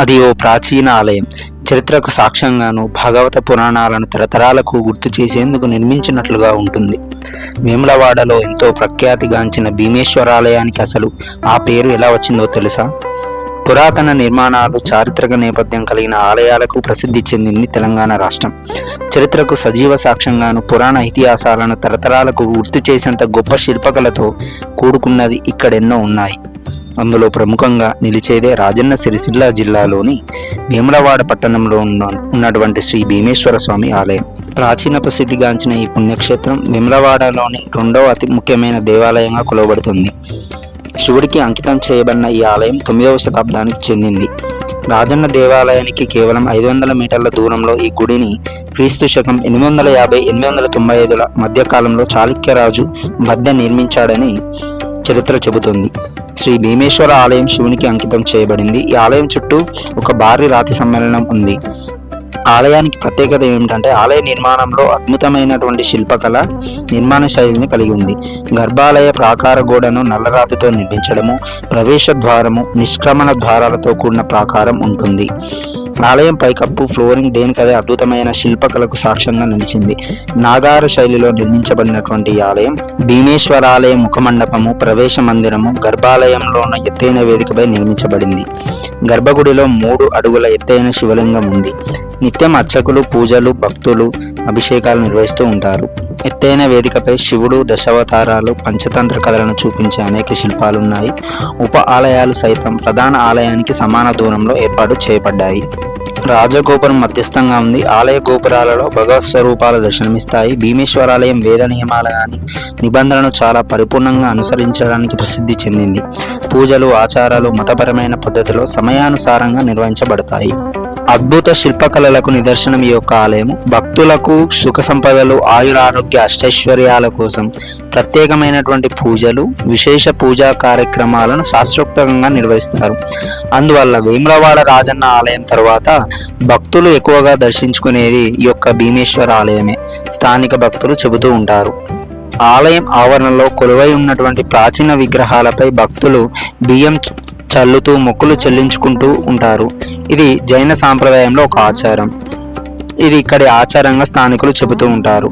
అది ఓ ప్రాచీన ఆలయం. చరిత్రకు సాక్ష్యంగాను భాగవత పురాణాలను తరతరాలకు గుర్తు చేసేందుకు నిర్మించినట్లుగా ఉంటుంది. వేములవాడలో ఎంతో ప్రఖ్యాతిగాంచిన భీమేశ్వరాలయానికి అసలు ఆ పేరు ఎలా వచ్చిందో తెలుసా? పురాతన నిర్మాణాలు చారిత్రక నేపథ్యం కలిగిన ఆలయాలకు ప్రసిద్ధి చెందింది తెలంగాణ రాష్ట్రం. చరిత్రకు సజీవ సాక్ష్యంగాను పురాణ ఇతిహాసాలను తరతరాలకు గుర్తు చేసేంత గొప్ప శిల్పకలతో కూడుకున్నది ఇక్కడెన్నో ఉన్నాయి. అందులో ప్రముఖంగా నిలిచేదే రాజన్న సిరిసిల్ల జిల్లాలోని వేములవాడ పట్టణంలో ఉన్న ఉన్నటువంటి శ్రీ భీమేశ్వర స్వామి ఆలయం. ప్రాచీన ప్రసిద్ధిగాంచిన ఈ పుణ్యక్షేత్రం వేములవాడలోని రెండవ అతి ముఖ్యమైన దేవాలయంగా కొలవబడుతుంది. శివుడికి అంకితం చేయబడిన ఈ ఆలయం తొమ్మిదవ శతాబ్దానికి చెందింది. రాజన్న దేవాలయానికి కేవలం ఐదు వందల మీటర్ల దూరంలో ఈ గుడిని క్రీస్తు శకం ఎనిమిది వందల యాభై ఎనిమిది వందల తొంభై ఐదుల మధ్యకాలంలో చాళుక్యరాజు మధ్య నిర్మించాడని చరిత్ర చెబుతుంది. శ్రీ భీమేశ్వర ఆలయం శివునికి అంకితం చేయబడింది. ఈ ఆలయం చుట్టూ ఒక భారీ రాతి సమ్మేళనం ఉంది. ఆలయానికి ప్రత్యేకత ఏమిటంటే ఆలయ నిర్మాణంలో అద్భుతమైనటువంటి శిల్పకళ నిర్మాణ శైలిని కలిగి ఉంది. గర్భాలయ ప్రాకార గోడను నల్లరాతితో నిర్మించడము ప్రవేశ ద్వారము నిష్క్రమణ ద్వారాలతో కూడిన ప్రాకారం ఉంటుంది. ఆలయం పైకప్పు ఫ్లోరింగ్ దేనికదే అద్భుతమైన శిల్పకళకు సాక్ష్యంగా నిలిచింది. నాగార శైలిలో నిర్మించబడినటువంటి ఈ ఆలయం భీమేశ్వరాలయ ముఖమండపము ప్రవేశ మందిరము గర్భాలయంలో ఉన్న ఎత్తైన వేదికపై నిర్మించబడింది. గర్భగుడిలో మూడు అడుగుల ఎత్తైన శివలింగం ఉంది. నిత్యం అర్చకులు పూజలు భక్తులు అభిషేకాలు నిర్వహిస్తూ ఉంటారు. ఎత్తైన వేదికపై శివుడు దశావతారాలు పంచతంత్ర కథలను చూపించే అనేక శిల్పాలు ఉన్నాయి ఉప ఆలయాలు సైతం ప్రధాన ఆలయానికి సమాన దూరంలో ఏర్పాటు చేయబడ్డాయి. రాజగోపురం మధ్యస్థంగా ఉంది. ఆలయ గోపురాలలో భగవత్ స్వరూపాలు దర్శనమిస్తాయి. భీమేశ్వరాలయం వేద నియమాలయాన్ని నిబంధనలను చాలా పరిపూర్ణంగా అనుసరించడానికి ప్రసిద్ధి చెందింది. పూజలు ఆచారాలు మతపరమైన పద్ధతిలో సమయానుసారంగా నిర్వహించబడతాయి. అద్భుత శిల్పకళలకు నిదర్శనం ఈ యొక్క ఆలయం. భక్తులకు సుఖ సంపదలు ఆయురారోగ్య అష్టైశ్వర్యాల కోసం ప్రత్యేకమైనటువంటి పూజలు విశేష పూజా కార్యక్రమాలను శాస్త్రోక్తంగా నిర్వహిస్తారు. అందువల్ల వేములవాడ రాజన్న ఆలయం తర్వాత భక్తులు ఎక్కువగా దర్శించుకునేది ఈ యొక్క భీమేశ్వర ఆలయమే. స్థానిక భక్తులు చెబుతూ ఉంటారు. ఆలయం ఆవరణలో కొలువై ఉన్నటువంటి ప్రాచీన విగ్రహాలపై భక్తులు బియ్యం చల్లుతూ మొక్కులు చెల్లించుకుంటూ ఉంటారు. ఇది జైన సాంప్రదాయంలో ఒక ఆచారం. ఇది ఇక్కడి ఆచారంగా స్థానికులు చెబుతూ ఉంటారు.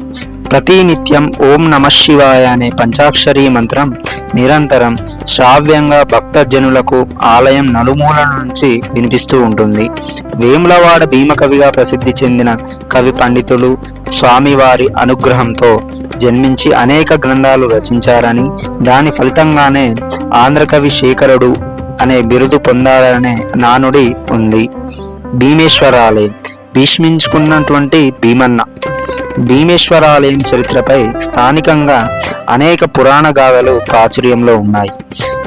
ప్రతి నిత్యం ఓం నమ శివాయ అనే పంచాక్షరి మంత్రం నిరంతరం శ్రావ్యంగా భక్తజనులకు ఆలయం నలుమూలల నుంచి వినిపిస్తూ ఉంటుంది. వేములవాడ భీమకవిగా ప్రసిద్ధి చెందిన కవి పండితులు స్వామివారి అనుగ్రహంతో జన్మించి అనేక గ్రంథాలు రచించారని దాని ఫలితంగానే ఆంధ్రకవి శేఖరుడు అనే బిరుదు పొందాలనే నానుడి ఉంది. భీమేశ్వరాలయం భీష్మించుకున్నటువంటి భీమన్న. భీమేశ్వరాలయం చరిత్రపై స్థానికంగా అనేక పురాణ గాథలు ప్రాచుర్యంలో ఉన్నాయి.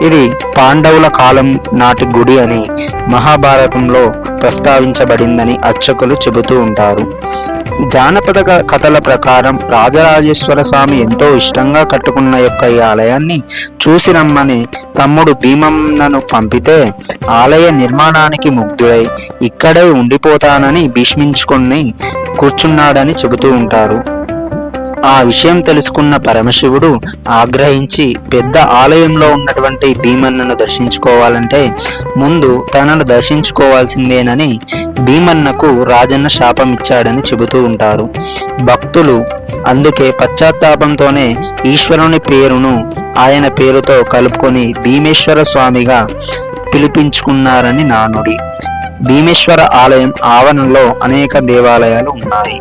ఇది పాండవుల కాలం నాటి గుడి అని మహాభారతంలో ప్రస్తావించబడిందని అర్చకులు చెబుతూ ఉంటారు. జానపద కథల ప్రకారం రాజరాజేశ్వర స్వామి ఎంతో ఇష్టంగా కట్టుకున్న యొక్క ఈ ఆలయాన్ని చూసి రమ్మని తమ్ముడు భీమన్నను పంపితే ఆలయ నిర్మాణానికి ముగ్ధుడై ఇక్కడే ఉండిపోతానని భీష్మించుకొని కూర్చున్నాడని చెబుతూ ఉంటారు. ఆ విషయం తెలుసుకున్న పరమశివుడు ఆగ్రహించి పెద్ద ఆలయంలో ఉన్నటువంటి భీమన్నను దర్శించుకోవాలంటే ముందు తనను దర్శించుకోవాల్సిందేనని భీమన్నకు రాజన్న శాపం ఇచ్చాడని చెబుతూ ఉంటారు. భక్తులు అందుకే పశ్చాత్తాపంతోనే ఈశ్వరుని పేరును ఆయన పేరుతో కలుపుకొని భీమేశ్వర స్వామిగా పిలిపించుకున్నారని నానుడి. భీమేశ్వర ఆలయం ఆవరణలో అనేక దేవాలయాలు ఉన్నాయి.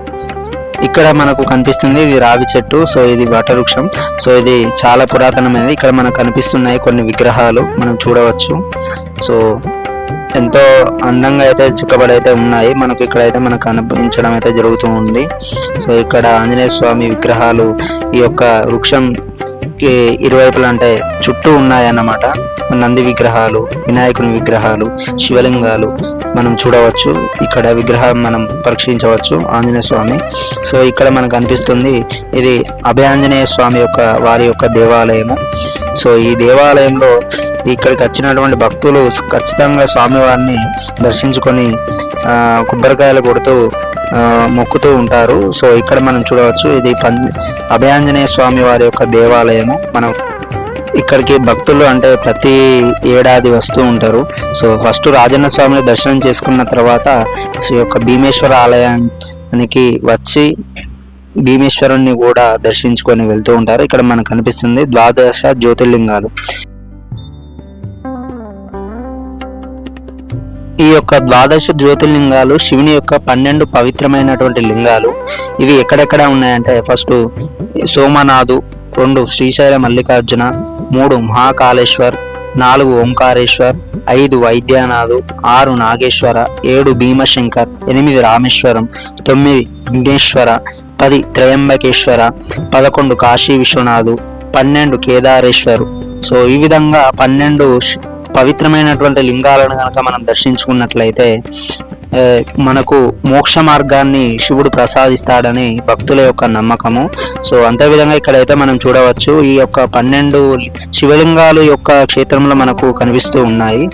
ఇక్కడ మనకు కనిపిస్తుంది ఇది రావి చెట్టు సో ఇది వటవృక్షం. సో ఇది చాలా పురాతనమైనది. ఇక్కడ మనకు కనిపిస్తున్నాయి కొన్ని విగ్రహాలు మనం చూడవచ్చు. సో ఎంతో అందంగా అయితే చిక్కబడి అయితే ఉన్నాయి. మనకు ఇక్కడ అయితే మనకు కనిపించడం అయితే జరుగుతూ ఉంది. సో ఇక్కడ ఆంజనేయ స్వామి విగ్రహాలు ఈ యొక్క వృక్షం కి ఇరువైపులా అంటే చుట్టూ ఉన్నాయన్నమాట. నంది విగ్రహాలు వినాయకుని విగ్రహాలు శివలింగాలు మనం చూడవచ్చు. ఇక్కడ విగ్రహం మనం పరీక్షించవచ్చు ఆంజనేయ స్వామి. సో ఇక్కడ మనకు అనిపిస్తుంది ఇది అభయాంజనేయ స్వామి యొక్క వారి యొక్క దేవాలయము. సో ఈ దేవాలయంలో ఇక్కడికి వచ్చినటువంటి భక్తులు ఖచ్చితంగా స్వామివారిని దర్శించుకొని ఆ, కొబ్బరికాయలు కొడుతూ మొక్కుతూ ఉంటారు. సో ఇక్కడ మనం చూడవచ్చు ఇది పం అభయాంజనేయ స్వామి వారి యొక్క దేవాలయము. మనం ఇక్కడికి భక్తులు అంటే ప్రతి ఏడాది వస్తూ ఉంటారు. సో ఫస్ట్ రాజన్న స్వామిని దర్శనం చేసుకున్న తర్వాత ఈ యొక్క భీమేశ్వర ఆలయానికి వచ్చి భీమేశ్వరుణ్ణి కూడా దర్శించుకొని వెళ్తూ ఉంటారు. ఇక్కడ మనకు కనిపిస్తుంది ద్వాదశ జ్యోతిర్లింగాలు. ఈ యొక్క ద్వాదశ జ్యోతిర్లింగాలు శివుని యొక్క పన్నెండు పవిత్రమైనటువంటి లింగాలు. ఇవి ఎక్కడెక్కడ ఉన్నాయంటే ఫస్ట్ సోమనాథు రెండు శ్రీశైల మల్లికార్జున మూడు మహాకాళేశ్వర్ నాలుగు ఓంకారేశ్వర్ ఐదు వైద్యనాథు ఆరు నాగేశ్వర ఏడు భీమశంకర్ ఎనిమిది రామేశ్వరం తొమ్మిది విఘ్నేశ్వర పది త్రయంబకేశ్వర పదకొండు కాశీ విశ్వనాథు పన్నెండు కేదారేశ్వరు. సో ఈ విధంగా పన్నెండు పవిత్రమైనటువంటి లింగాలను కనుక మనం దర్శించుకున్నట్లయితే మనకు మోక్ష మార్గాన్ని శివుడు ప్రసాదిస్తాడని భక్తుల యొక్క నమ్మకము. సో అంతే విధంగా ఇక్కడైతే మనం చూడవచ్చు ఈ యొక్క పన్నెండు శివలింగాలు యొక్క క్షేత్రంలో మనకు కనిపిస్తూ ఉన్నాయి.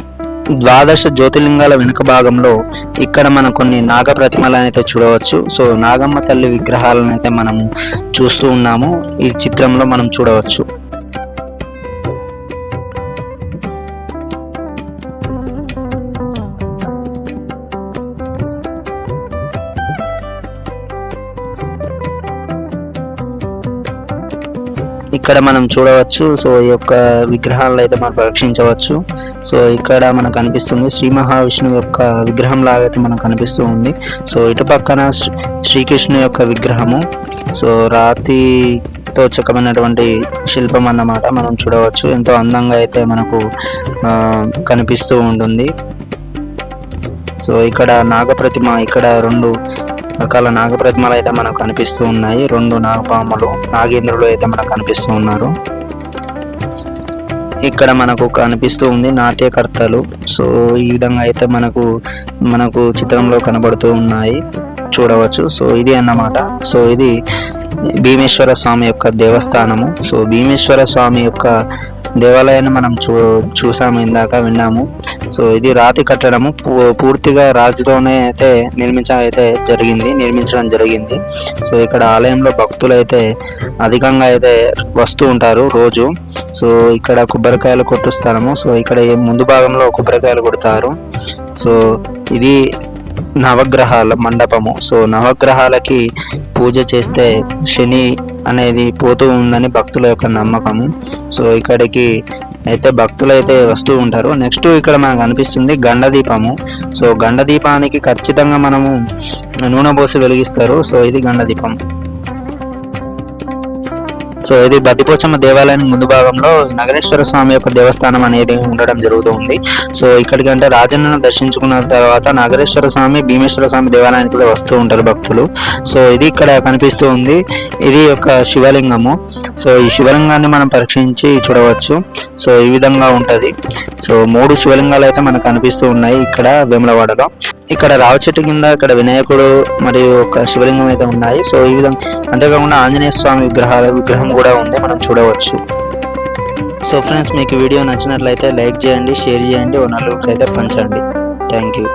ద్వాదశ జ్యోతిర్లింగాల వెనుక భాగంలో ఇక్కడ మనం కొన్ని నాగ ప్రతిమలను అయితే చూడవచ్చు. సో నాగమ్మ తల్లి విగ్రహాలను అయితే మనము చూస్తూ ఉన్నాము. ఈ చిత్రంలో మనం చూడవచ్చు. ఇక్కడ మనం చూడవచ్చు. సో ఈ యొక్క విగ్రహాలను అయితే మనం పరీక్షించవచ్చు సో ఇక్కడ మనకు కనిపిస్తుంది శ్రీ మహావిష్ణువు యొక్క విగ్రహం లాగా అయితే మనకు కనిపిస్తూ ఉంది. సో ఇటు పక్కన శ్రీ- శ్రీకృష్ణు యొక్క విగ్రహము. సో రాతితో చెక్కమైనటువంటి శిల్పం అన్నమాట మనం చూడవచ్చు. ఎంతో అందంగా అయితే మనకు ఆ, కనిపిస్తూ ఉంటుంది. సో ఇక్కడ నాగప్రతిమ ఇక్కడ రెండు రకాల నాగప్రతిమలు అయితే మనకు కనిపిస్తూ ఉన్నాయి. రెండు నాగపాములు నాగేంద్రులు అయితే మనకు కనిపిస్తూ ఉన్నారు. ఇక్కడ మనకు కనిపిస్తూ ఉంది నాట్యకర్తలు. సో ఈ విధంగా అయితే మనకు మనకు చిత్రంలో కనబడుతూ ఉన్నాయి. చూడవచ్చు. సో ఇది అన్నమాట. సో ఇది భీమేశ్వర స్వామి యొక్క దేవస్థానము. సో భీమేశ్వర స్వామి యొక్క దేవాలయాన్ని మనం చూ చూసాము ఇందాక విన్నాము. సో ఇది రాతి కట్టడము. పూ- పూర్తిగా రాతితోనే అయితే నిర్మించడం అయితే జరిగింది నిర్మించడం జరిగింది. సో ఇక్కడ ఆలయంలో భక్తులు అయితే అధికంగా అయితే వస్తూ ఉంటారు రోజు. సో ఇక్కడ కొబ్బరికాయలు కొట్టు స్థలము. సో ఇక్కడ ముందు భాగంలో కొబ్బరికాయలు కొడతారు. సో ఇది నవగ్రహాల మండపము. సో నవగ్రహాలకి పూజ చేస్తే శని అనేది పోతూ ఉందని భక్తుల యొక్క నమ్మకము. సో ఇక్కడికి అయితే భక్తులు అయితే వస్తూ ఉంటారు. నెక్స్ట్ ఇక్కడ మనకు అనిపిస్తుంది గండ దీపము సో గండ దీపానికి ఖచ్చితంగా మనము నూనె పోసి వెలిగిస్తారు. సో ఇది గండ దీపం సో ఇది బద్దిపోచమ్మ దేవాలయానికి ముందు భాగంలో నగరేశ్వర స్వామి యొక్క దేవస్థానం అనేది ఉండడం జరుగుతుంది సో ఇక్కడికి అంటే రాజన్నను దర్శించుకున్న తర్వాత నగరేశ్వర స్వామి భీమేశ్వర స్వామి దేవాలయానికి వస్తూ ఉంటారు భక్తులు. సో ఇది ఇక్కడ కనిపిస్తూ ఉంది. ఇది ఒక శివలింగము. సో ఈ శివలింగాన్ని మనం పరీక్షించి చూడవచ్చు. సో ఈ విధంగా ఉంటది. సో మూడు శివలింగాలు అయితే మనకు కనిపిస్తూ ఉన్నాయి ఇక్కడ వేములవాడలో. ఇక్కడ రావి చెట్టు కింద ఇక్కడ వినాయకుడు మరియు ఒక శివలింగం అయితే ఉన్నాయి. సో ఈ విధంగా అంతేకాకుండా ఆంజనేయ స్వామి విగ్రహాల విగ్రహం కూడా ఉంది. మనం చూడవచ్చు. సో ఫ్రెండ్స్ మీకు వీడియో నచ్చినట్లయితే లైక్ చేయండి షేర్ చేయండి ఓ నలుగురికి అయితే పంచండి. Thank you.